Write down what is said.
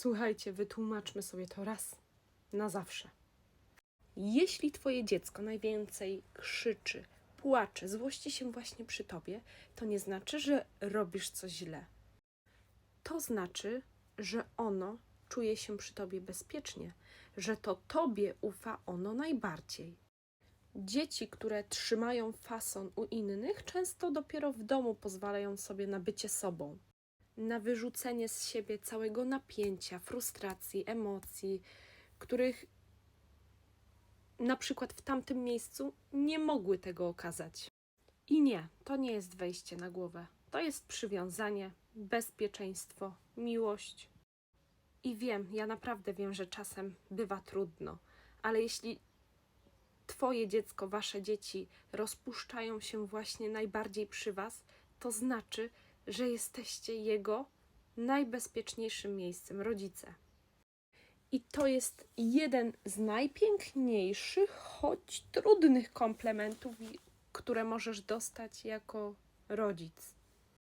Słuchajcie, wytłumaczmy sobie to raz na zawsze. Jeśli twoje dziecko najwięcej krzyczy, płacze, złości się właśnie przy tobie, to nie znaczy, że robisz coś źle. To znaczy, że ono czuje się przy tobie bezpiecznie, że to tobie ufa ono najbardziej. Dzieci, które trzymają fason u innych, często dopiero w domu pozwalają sobie na bycie sobą, na wyrzucenie z siebie całego napięcia, frustracji, emocji, których na przykład w tamtym miejscu nie mogły tego okazać. I nie, to nie jest wejście na głowę. To jest przywiązanie, bezpieczeństwo, miłość. I wiem, ja naprawdę wiem, że czasem bywa trudno, ale jeśli Twoje dziecko, Wasze dzieci rozpuszczają się właśnie najbardziej przy Was, to znaczy, że jesteście jego najbezpieczniejszym miejscem, rodzice. I to jest jeden z najpiękniejszych, choć trudnych komplementów, które możesz dostać jako rodzic.